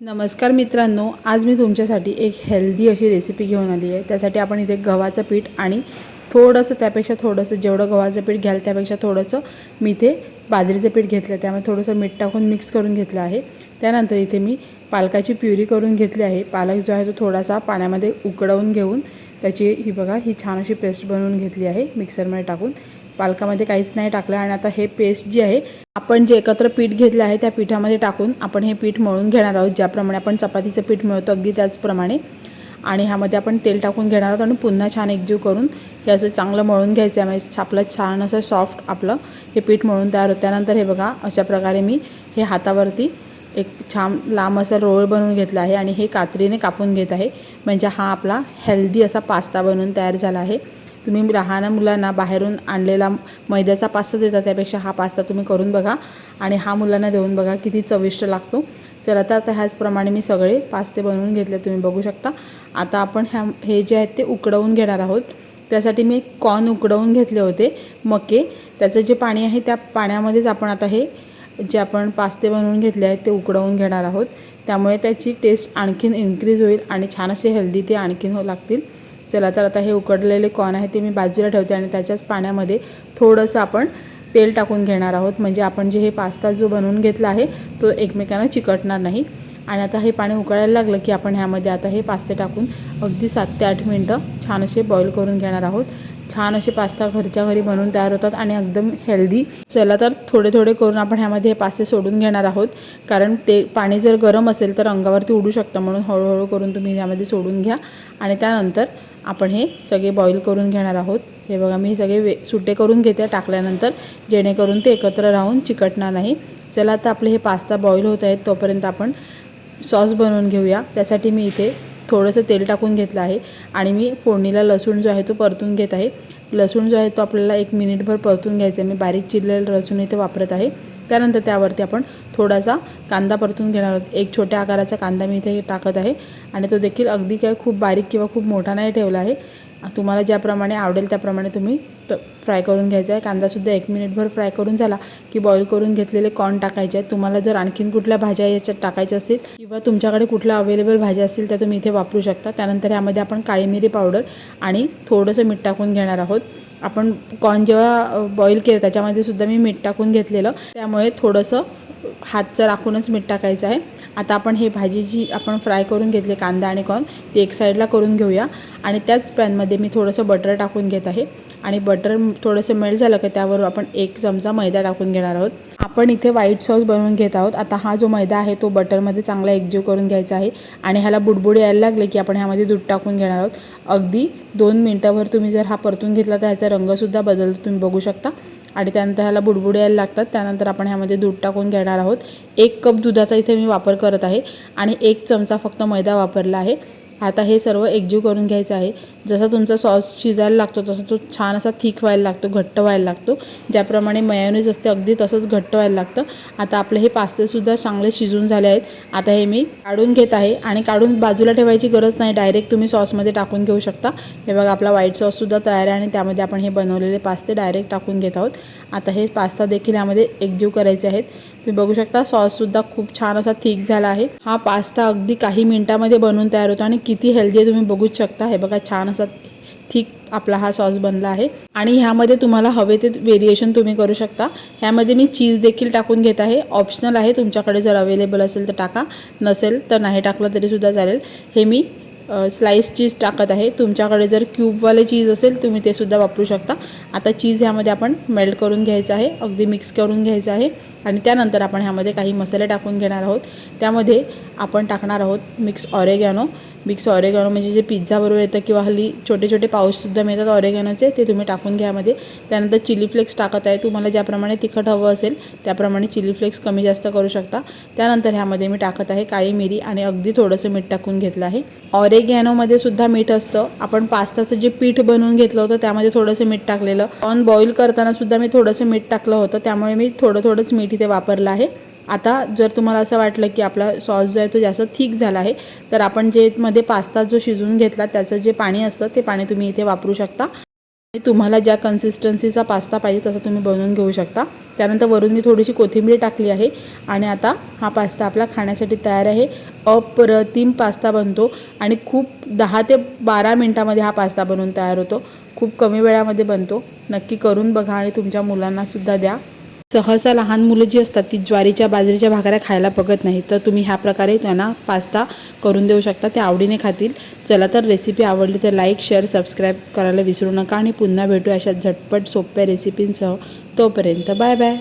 नमस्कार मित्रांनो आज मी तुमच्यासाठी एक हेल्दी अशी रेसिपी घेऊन आली आहे. त्यासाठी आपण इथे गव्हाचं पीठ आणि थोडंसं त्यापेक्षा थोडंसं जेवढं गव्हाचं पीठ घ्याल त्यापेक्षा थोडंसं मी इथे बाजरीचं पीठ घेतलं आहे. त्यामुळे थोडंसं मीठ टाकून मिक्स करून घेतलं आहे. त्यानंतर इथे मी पालकाची प्युरी करून घेतली आहे. पालक जो आहे तो थोडासा पाण्यामध्ये उकडवून घेऊन त्याची ही बघा ही छान अशी पेस्ट बनवून घेतली आहे मिक्सरमध्ये टाकून. पालकामध्ये काहीच नाही टाकलं आणि आता हे पेस्ट जी आहे आपण जे एकत्र पीठ घेतलं आहे त्या पिठामध्ये टाकून आपण हे पीठ मळून घेणार आहोत ज्याप्रमाणे आपण चपातीचं पीठ मिळतो अगदी त्याचप्रमाणे. आणि ह्यामध्ये आपण तेल टाकून घेणार आहोत आणि पुन्हा छान एकजीव करून हे असं चांगलं मळून घ्यायचं आहे म्हणजे आपलं छान असं सॉफ्ट आपलं हे पीठ मळून तयार होतं. त्यानंतर हे बघा अशा प्रकारे मी हे हातावरती एक छान लांब असा रोळ बनवून घेतला आहे आणि हे कात्रीने कापून घेत आहे. म्हणजे हा आपला हेल्दी असा पास्ता बनवून तयार झाला आहे. तुम्ही लहान मुलांना बाहेरून आणलेला मैद्याचा पास्ता देता त्यापेक्षा हा पास्ता तुम्ही करून बघा. आणि हा मुलांना देऊन बघा किती चविष्ट लागतो. चला तर आता ह्याचप्रमाणे मी सगळे पास्ते बनवून घेतले तुम्ही बघू शकता. आता आपण ह्या हे जे आहेत ते उकडवून घेणार आहोत. त्यासाठी मी कॉर्न उकडवून घेतले होते मके. त्याचं जे पाणी आहे त्या पाण्यामध्येच आपण आता हे जे आपण पास्ते बनवून घेतले आहेत ते उकडवून घेणार आहोत. त्यामुळे त्याची टेस्ट आणखीन इन्क्रीज होईल आणि छान असे हेल्दी ते आणखीन हो लागतील. चला तर आता हे उकडलेले कॉर्न आहे ते मी बाजूला ठेवते आणि त्याच्याच पाण्यामध्ये थोडंसं आपण तेल टाकून घेणार आहोत. म्हणजे आपण जे हे पास्ता जो बनवून घेतला आहे तो एकमेकांना चिकटणार नाही. आणि आता हे पाणी उकळायला लागलं की आपण ह्यामध्ये आता हे पास्ते टाकून अगदी सात ते आठ मिनटं छान असे बॉईल करून घेणार आहोत. छान असे पास्ता घरच्या घरी बनवून तयार होतात आणि एकदम हेल्दी चला तर थोडे थोडे करून आपण ह्यामध्ये हे पास्ते सोडून घेणार आहोत. कारण ते पाणी जर गरम असेल तर अंगावरती उडू शकतं म्हणून हळूहळू करून तुम्ही ह्यामध्ये सोडून घ्या. आणि त्यानंतर आपण हे सगळे बॉईल करून घेणार आहोत. हे बघा मी हे सगळे वे सुटे करून घेते टाकल्यानंतर जेणेकरून ते एकत्र राहून चिकटणार नाही. चला आता आपले हे पास्ता बॉईल होत आहेत तोपर्यंत आपण सॉस बनवून घेऊया. त्यासाठी मी इथे थोडंसं तेल टाकून घेतलं आहे आणि मी फोडणीला लसूण जो आहे तो परतून घेत आहे. लसूण जो आहे तो आपल्याला एक मिनिटभर परतून घ्यायचा आहे. मी बारीक चिरलेलं लसूण इथे वापरत आहे. त्यानंतर त्यावरती आपण थोडासा कांदा परतून घेणार आहोत. एक छोट्या आकाराचा कांदा मी इथे टाकत आहे आणि तो देखील अगदी काय खूप बारीक किंवा खूप मोठा नाही ठेवला आहे. तुम्हाला ज्याप्रमाणे आवडेल त्याप्रमाणे तुम्ही तो फ्राय करून घ्यायचा आहे. कांदासुद्धा एक मिनिटभर फ्राय करून झाला की बॉईल करून घेतलेले कॉर्न टाकायचे आहेत. तुम्हाला जर आणखीन कुठल्या भाज्या याच्यात टाकायच्या असतील किंवा तुमच्याकडे कुठल्या अवेलेबल भाज्या असतील त्या तुम्ही इथे वापरू शकता. त्यानंतर यामध्ये आपण काळी मिरी पावडर आणि थोडंसं मीठ टाकून घेणार आहोत. आपण कॉर्न जेव्हा बॉईल केलं त्याच्यामध्ये सुद्धा मी मीठ टाकून घेतलेलं. त्यामुळे थोडंसं हातचं राखूनच मीठ टाकायचं आहे. आता आपण हे भाजी जी आपण फ्राय करून घेतली कांदा आणि कॉर्न ते एक साईडला करून घेऊया. आणि त्याच पॅनमध्ये मी थोडंसं बटर टाकून घेत आहे. आणि बटर थोडंसं मेल्ट झालं की त्यावर आपण एक चमचा मैदा टाकून घेणार आहोत. आपण इथे व्हाईट सॉस बनवून घेत आहोत. आता हा जो मैदा आहे तो बटरमध्ये चांगला एकजीव करून घ्यायचा आहे. आणि ह्याला बुडबुड यायला लागले की आपण ह्यामध्ये दूध टाकून घेणार आहोत. अगदी दोन मिनटाभर तुम्ही जर हा परतून घेतला तर ह्याचा रंगसुद्धा बदल तुम्ही बघू शकता. आणि त्यानंतर ह्याला बुडबुड यायला लागतात. त्यानंतर आपण ह्यामध्ये दूध टाकून घेणार आहोत. एक कप दुधाचा इथे मी वापर करत आहे आणि एक चमचा फक्त मैदा वापरला आहे. आता हे सर्व एकजीव करून घ्यायचं आहे. जसा तुमचा सॉस शिजायला लागतो तसा तो छान असा थिक व्हायला लागतो घट्ट व्हायला लागतो. ज्याप्रमाणे मयानीज असते अगदी तसंच घट्ट व्हायला लागतं. आता आपले हे पास्तेसुद्धा चांगले शिजून झाले आहेत. आता हे मी काढून घेत आहे आणि काढून बाजूला ठेवायची गरज नाही. डायरेक्ट तुम्ही सॉसमध्ये टाकून घेऊ शकता. हे बघा आपला व्हाईट सॉससुद्धा तयार आहे आणि त्यामध्ये आपण हे बनवलेले पास्ते डायरेक्ट टाकून घेत आहोत. आता हे पास्ता देखील यामध्ये एकजीव करायचे आहेत. तुम्ही बघू शकता सॉससुद्धा खूप छान असा थिक झाला आहे. हा पास्ता अगदी काही मिनिटामध्ये बनवून तयार होतो आणि किती हेल्दी आहे तुम्ही बघूच शकता. हे बघा छान असा थिक आपला हा सॉस बनला आहे. आणि ह्यामध्ये तुम्हाला हवे ते व्हेरिएशन तुम्ही करू शकता. ह्यामध्ये मी चीज देखील टाकून घेत आहे. ऑप्शनल आहे तुमच्याकडे जर अवेलेबल असेल तर टाका. नसेल तर नाही टाकलं तरीसुद्धा चालेल. हे मी स्लाईस चीज टाकत आहे. तुमच्याकडे जर क्यूबवाले चीज असेल तुम्ही ते सुद्धा वापरू शकता. आता चीज ह्यामध्ये आपण मेल्ट करून घ्यायचं आहे. अगदी मिक्स करून घ्यायचं आहे. आणि त्यानंतर आपण ह्यामध्ये काही मसाले टाकून घेणार आहोत. त्यामध्ये आपण टाकणार आहोत मिक्स ऑरेगॅनो. मिक्स ऑरेगॅनो म्हणजे जे पिझ्झाबरोबर येतं किंवा हल्ली छोटे छोटे पाऊससुद्धा मिळतात ऑरेगॅनोचे ते तुम्ही टाकून घ्या मध्ये. त्यानंतर चिली फ्लेक्स टाकत आहे. तुम्हाला ज्याप्रमाणे तिखट हवं असेल त्याप्रमाणे चिली फ्लेक्स कमी जास्त करू शकता. त्यानंतर ह्यामध्ये मी टाकत आहे काळी मिरी आणि अगदी थोडंसं मीठ टाकून घेतलं आहे. ऑरेगॅनोमध्ये सुद्धा मीठ असतं. आपण पास्ताचं जे पीठ बनवून घेतलं होतं त्यामध्ये थोडंसं मीठ टाकलेलं. ऑन बॉईल करताना सुद्धा मी थोडंसं मीठ टाकलं होतं. त्यामुळे मी थोडं थोडंच मीठ इथे वापरलं आहे. आता जर तुम्हाला असं वाटलं की आपला सॉस जो आहे तो जास्त थिक झाला आहे तर आपण जे मध्ये पास्ता जो शिजवून घेतला त्याचं जे पाणी असतं ते पाणी तुम्ही इथे वापरू शकता. तुम्हाला ज्या कन्सिस्टन्सीचा पास्ता पाहिजे तसा तुम्ही बनवून घेऊ शकता. त्यानंतर वरून मी थोडीशी कोथिंबीर टाकली आहे आणि आता हा पास्ता आपला खाण्यासाठी तयार आहे. अप्रतिम पास्ता बनतो आणि खूप दहा ते बारा मिनटामध्ये हा पास्ता बनवून तयार होतो. खूप कमी वेळामध्ये बनतो. नक्की करून बघा आणि तुमच्या मुलांनासुद्धा द्या. सहसा लहान मुलं जी असतात ती ज्वारीच्या बाजरीच्या भाकऱ्या खायला बघत नाही तर तुम्ही ह्या प्रकारे त्यांना पास्ता करून देऊ शकता. ते आवडीने खातील. चला तर रेसिपी आवडली तर लाईक शेअर सबस्क्राईब करायला विसरू नका. आणि पुन्हा भेटू अशा झटपट सोप्या रेसिपींसह तोपर्यंत बाय बाय